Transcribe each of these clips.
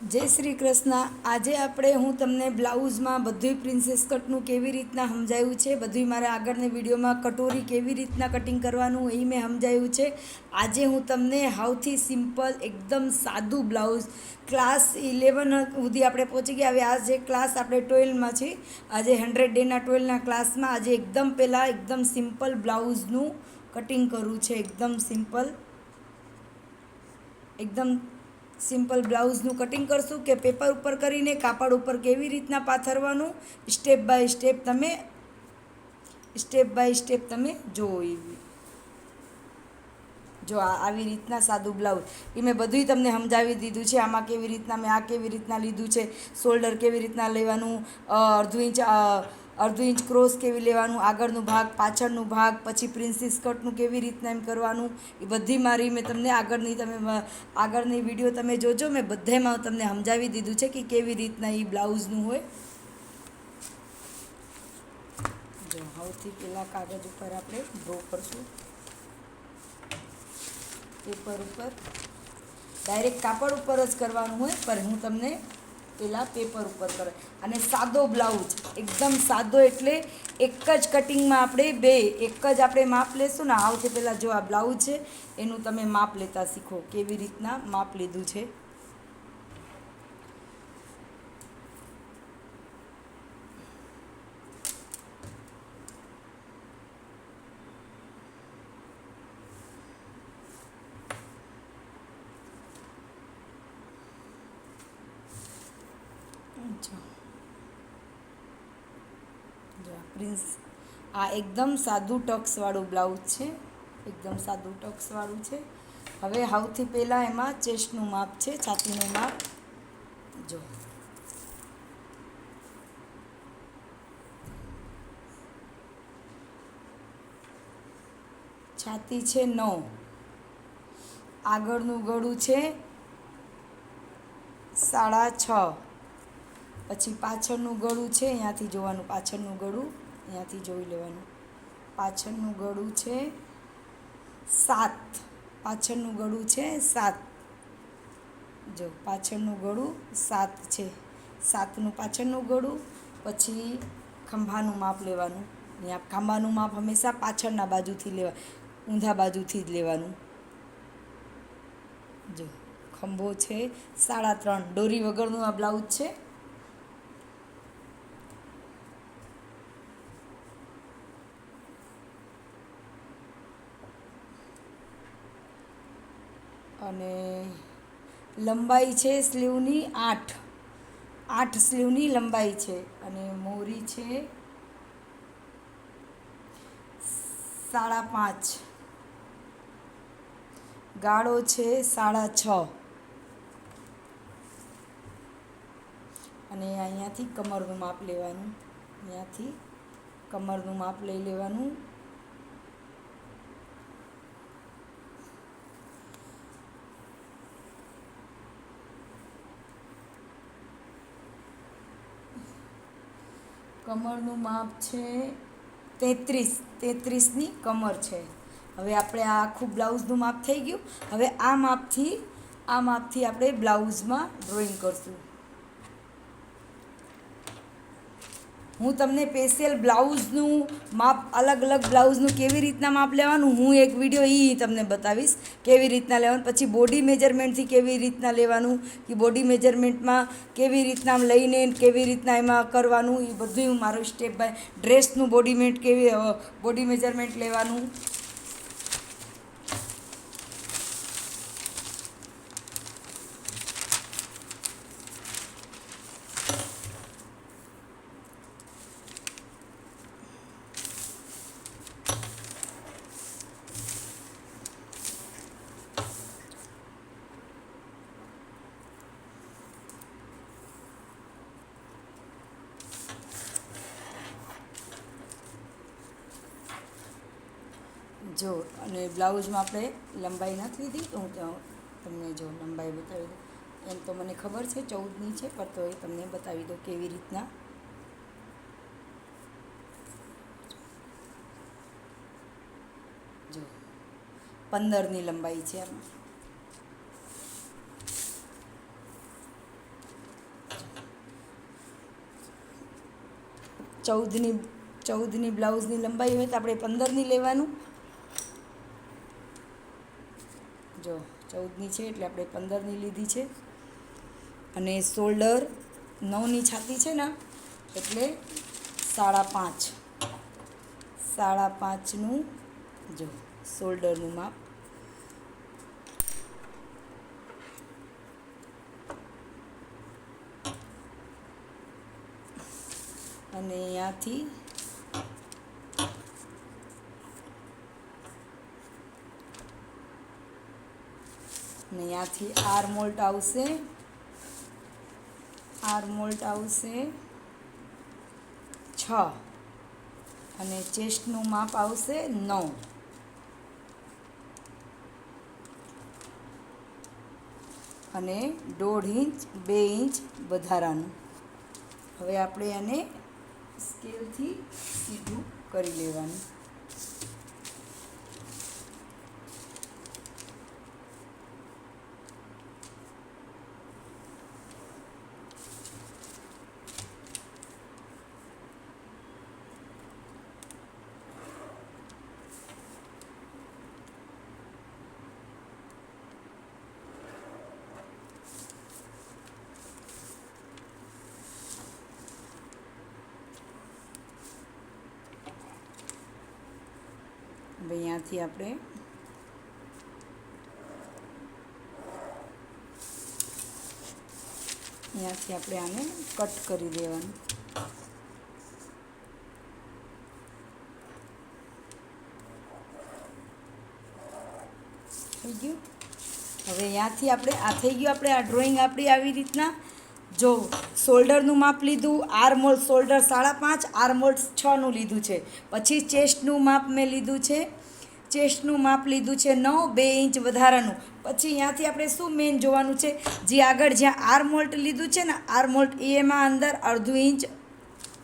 જય શ્રી કૃષ્ણ. આજે આપણે હું તમને બ્લાઉઝમાં બધુંય પ્રિન્સેસ કટનું કેવી રીતના સમજાયું છે, બધુંય મારા આગળની વિડીયોમાં કટોરી કેવી રીતના કટિંગ કરવાનું એ મેં સમજાયું છે. આજે હું તમને હાઉથી સિમ્પલ, એકદમ સાદું બ્લાઉઝ, ક્લાસ ઇલેવન સુધી આપણે પહોંચી ગયા. હવે આ જે ક્લાસ આપણે ટ્વેલ્વમાં છે, આજે હંડ્રેડ ડેના ટ્વેલ્વના ક્લાસમાં આજે એકદમ પહેલાં એકદમ સિમ્પલ બ્લાઉઝનું કટિંગ કરવું છે, એકદમ સિમ્પલ. એકદમ સિમ્પલ બ્લાઉઝનું કટિંગ કરશું કે પેપર ઉપર કરીને કાપડ ઉપર કેવી રીતના પાથરવાનું? સ્ટેપ બાય સ્ટેપ તમે, સ્ટેપ બાય સ્ટેપ તમે જોવો એવી જો આ આવી રીતના સાદું બ્લાઉઝ. એ મેં બધુંય તમને સમજાવી દીધું છે, આમાં કેવી રીતના મેં આ કેવી રીતના લીધું છે, શોલ્ડર કેવી રીતના લેવાનું અડધું ઇંચ અડધું ઇંચ ક્રોસ કેવી લેવાનું, આગળનું ભાગ, પાછળનું ભાગ, પછી પ્રિન્સી સ્કર્ટનું કેવી રીતના એમ કરવાનું, એ બધી મારી મેં તમને આગળની તમે આગળની વીડિયો તમે જોજો, મેં બધામાં તમને સમજાવી દીધું છે કે કેવી રીતના એ બ્લાઉઝનું હોય. જો, સૌથી પહેલાં કાગળ ઉપર આપણે ડ્રો કરશું. પેપર ઉપર. ડાયરેક્ટ કાપડ ઉપર જ કરવાનું હોય, પણ હું તમને પહેલાં પેપર ઉપર કરે. અને સાદો બ્લાઉઝ એકદમ સાદો એટલે એક જ કટિંગમાં આપણે બે, એક જ આપણે માપ લેશું ને આવતી પહેલાં જો આ બ્લાઉઝ છે, એનું તમે માપ લેતા શીખો કેવી રીતના માપ લીધું છે. જો પ્રિન્સ, આ એકદમ સાદું ટક્સવાળું બ્લાઉઝ છે. એકદમ સાદું ટક્સવાળું છે. હવે સૌથી પહેલાં એમાં ચેસ્ટનું માપ છે, છાતીનું માપ. જો. છાતી છે નવ. આગળનું ગળું છે સાડા છ. પછી પાછળનું ગળું છે, અહીંયાથી જોવાનું, પાછળનું ગળું, અહીંયાથી જોઈ લેવાનું. પાછળનું ગળું છે સાત. પાછળનું ગળું છે સાત. જો, પાછળનું ગળું સાત છે. સાતનું પાછળનું ગળું, પછી ખંભાનું માપ લેવાનું. અહીંયા ખંભાનું માપ હંમેશા પાછળના બાજુથી લેવા, ઊંધા બાજુથી જ લેવાનું. જો, ખંભો છે સાડા ત્રણ. દોરી વગરનું આ બ્લાઉઝ છે. અને લંબાઈ છે સ્લીવની આઠ. આઠ સ્લીવની લંબાઈ છે અને મોરી છે સાડા પાંચ. ગાળો છે સાડા છ. અને અહીંયાથી કમરનું માપ લેવાનું. અહીંયાથી કમરનું માપ લઈ લેવાનું. કમરનું માપ છે તેત્રીસ. તેત્રીસની કમર છે. હવે આપણે આ આખું બ્લાઉઝનું માપ થઈ ગયું. હવે આ માપથી આ માપથી આપણે બ્લાઉઝમાં ડ્રોઈંગ કરશું. હું તમને સ્પેશિયલ બ્લાઉઝનું માપ, અલગ અલગ બ્લાઉઝનું કેવી રીતના માપ લેવાનું હું એક વીડિયો એ તમને બતાવીશ. કેવી રીતના લેવાનું, પછી બોડી મેજરમેન્ટથી કેવી રીતના લેવાનું, કે બોડી મેજરમેન્ટમાં કેવી રીતના લઈને કેવી રીતના એમાં કરવાનું, એ બધું મારું સ્ટેપ બાય ડ્રેસનું બોડી મેટ કેવી બોડી મેજરમેન્ટ લેવાનું. જો, અને બ્લાઉઝમાં આપણે લંબાઈ નથી લીધી, તો હું ત્યાં તમને જો લંબાઈ બતાવી દઉં. એમ તો મને ખબર છે, ચૌદની છે, પણ તો એ તમને બતાવી દઉં કેવી રીતના. જો, પંદરની લંબાઈ છે આમાં. ચૌદની ચૌદની બ્લાઉઝની લંબાઈ હોય તો આપણે પંદરની લેવાનું. જો, ચૌદની છે એટલે આપણે પંદરની લીધી છે. અને શોલ્ડર નવની છાતી છે ને, એટલે સાડા પાંચ. સાડા પાંચનું, જો શોલ્ડરનું માપ. અને અહીંયાથી અને અહીંયાથી આર મોલ્ટ આવશે. આર મોલ્ટ આવશે છ. અને ચેસ્ટનું માપ આવશે નવ. અને દોઢ ઇંચ, બે ઇંચ વધારાનું. હવે આપણે એને સ્કેલથી સીધું કરી લેવાનું. હવે અહીંયાથી આપણે અહીંયાથી આપણે આને કટ કરી દેવાનું. થઈ ગયું? હવે અહીંયાથી આપણે, આ થઈ ગયું આપણે, આ ડ્રોઈંગ આપણી આવી રીતના. જો શોલ્ડરનું માપ લીધું આર્મોલ્ડ શોલ્ડર સાડા પાંચ આર્મોલ્ડ છનું લીધું છે. પછી ચેસ્ટનું માપ મેં લીધું છે. ચેસ્ટનું માપ લીધું છે નવ, બે ઇંચ વધારાનું. પછી અહીંયાથી આપણે શું મેઇન જોવાનું છે? જે આગળ જ્યાં આર્મોલ્ટ લીધું છે ને આર્મોલ્ટ એમાં અંદર અડધું ઇંચ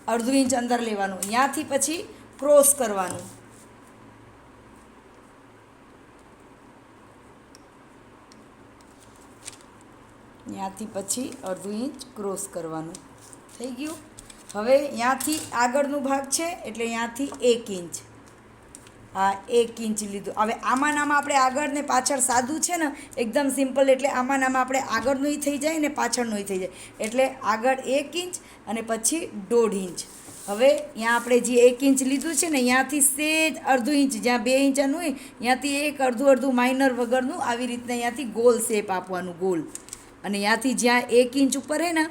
અડધું ઇંચ અંદર લેવાનું. અહીંયાથી પછી ક્રોસ કરવાનું. ત્યાંથી પછી અડધું ઇંચ ક્રોસ કરવાનું. થઈ ગયું? હવે ત્યાંથી આગળનું ભાગ છે, એટલે ત્યાંથી એક ઇંચ. એક ઇંચ લીધું. હવે આમાં નામાં આપણે આગળ ને પાછળ સાદું છે ને, એકદમ સિમ્પલ એટલે આમાં નામાં આપણે આગળનું થઈ જાય ને પાછળનું થઈ જાય. એટલે આગળ એક ઇંચ અને પછી દોઢ ઇંચ. હવે ત્યાં આપણે જે એક ઇંચ લીધું છે ને ત્યાંથી સેજ અડધું ઇંચ, જ્યાં બે ઇંચનું હોય ત્યાંથી એક અડધું અડધું માઇનર વગરનું આવી રીતના ત્યાંથી ગોલ શેપ આપવાનું, ગોલ. અને ત્યાંથી જ્યાં એક ઇંચ ઉપર હે ને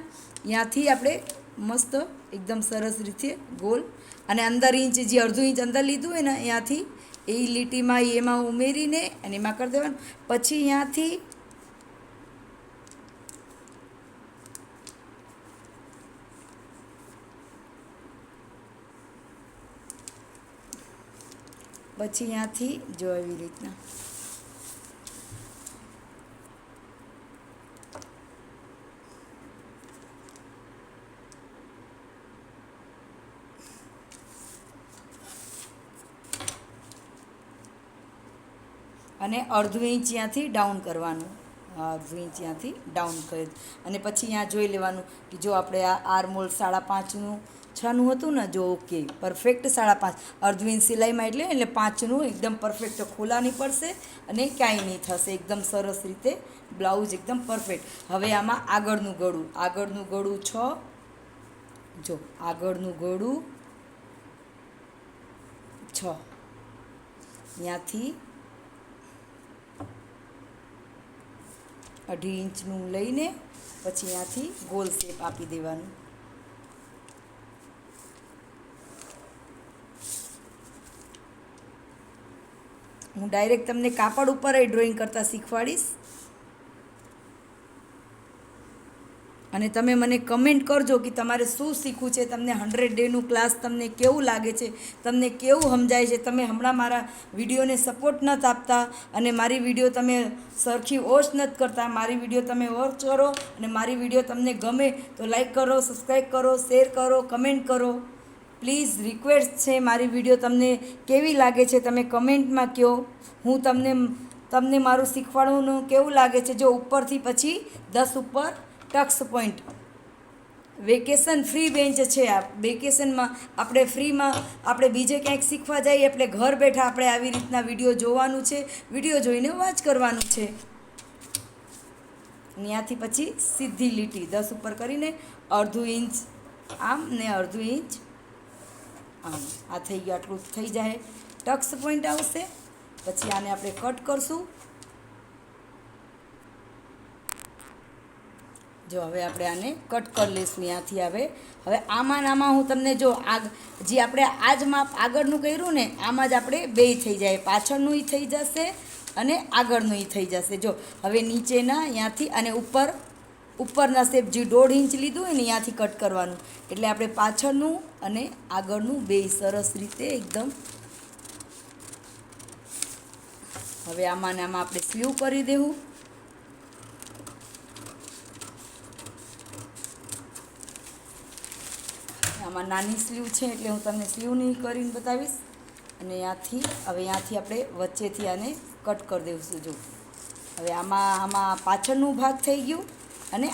ત્યાંથી આપણે મસ્ત, એકદમ સરસ રીતે ગોલ. અને અંદર ઇંચ જે અડધું ઇંચ અંદર લીધું હોય ને ત્યાંથી એ લીટીમાં એમાં ઉમેરીને અને એમાં કરી દેવાનું. પછી ત્યાંથી પછી ત્યાંથી જો એવી રીતના. અને અડધું ઇંચ ત્યાંથી ડાઉન કરવાનું. અડધું ઇંચ ત્યાંથી ડાઉન કરી અને પછી ત્યાં જોઈ લેવાનું કે જો આપણે આ આરમોલ સાડા પાંચનું, છનું હતું ને, જો ઓકે પરફેક્ટ સાડા પાંચ. અડધું ઇંચ સિલાઈમાં એટલે એટલે પાંચનું એકદમ પરફેક્ટ ખોલા નહીં પડશે અને ક્યાંય નહીં થશે. એકદમ સરસ રીતે બ્લાઉઝ એકદમ પરફેક્ટ હવે આમાં આગળનું ગળું. આગળનું ગળું છ. જો, આગળનું ગળું છ. ત્યાંથી અઢી ઇંચનું લઈને પછી અહીંયાથી ગોલ શેપ આપી દેવાનું. હું ડાયરેક્ટ તમને કાપડ ઉપર એ ડ્રોઈંગ કરતાં શીખવાડીશ. અને તમે મને કમેન્ટ કરજો કે તમારે શું શીખવું છે, તમને હંડ્રેડ ડેનું ક્લાસ તમને કેવું લાગે છે, તમને કેવું સમજાય છે, તમે હમણાં મારા વિડીયોને સપોર્ટ નથી આપતા અને મારી વીડિયો તમે સરખી ઓછ નથી કરતા, મારી વીડિયો તમે વોચ કરો અને મારી વીડિયો તમને ગમે તો લાઈક કરો સબસ્ક્રાઈબ કરો શેર કરો કમેન્ટ કરો. પ્લીઝ રિક્વેસ્ટ છે મારી વીડિયો તમને કેવી લાગે છે, તમે કમેન્ટમાં કહો હું તમને તમને મારું શીખવાડવાનું કેવું લાગે છે, જો ઉપરથી પછી દસ ઉપર tucks point. Vacation free bench છે આ. વેકેશનમાં આપણે ફ્રીમાં આપણે બીજે ક્યાંક શીખવા જઈએ એટલે ઘર બેઠા આપણે આવી રીતના વીડિયો જોવાનું છે. વીડિયો જોઈને વાંચ કરવાનું છે. ત્યાંથી પછી સીધી લીટી દસ ઉપર કરીને અડધું ઇંચ આમ ને અડધું ઇંચ આમ. આ થઈ ગયું, આટલું થઈ જાય. ટક્સ પોઈન્ટ આવશે. પછી આને આપણે કટ કરશું. જો હવે આપણે આને કટ કરી લઈશું ત્યાંથી હવે હવે આમાં આમાં હું તમને જો આગ, જે આપણે આ જ માપ આગળનું કર્યું ને, આમાં જ આપણે બે થઈ જાય. પાછળનું એ થઈ જશે અને આગળનું એ થઈ જશે. જો, હવે નીચેના ત્યાંથી અને ઉપર, ઉપરના શેપ જે દોઢ ઇંચ લીધું હોય ને ત્યાંથી કટ કરવાનું. એટલે આપણે પાછળનું અને આગળનું બે સરસ રીતે એકદમ હવે આમાં ને આમાં આપણે સ્લીવ કરી દેવું. આમાં નાની સ્લીવ છે એટલે હું તમને સ્લીવની કરીને બતાવીશ. અને ત્યાંથી હવે ત્યાંથી આપણે વચ્ચેથી આને કટ કરી દઈશું જો હવે આમાં આમાં પાછળનું ભાગ થઈ ગયું.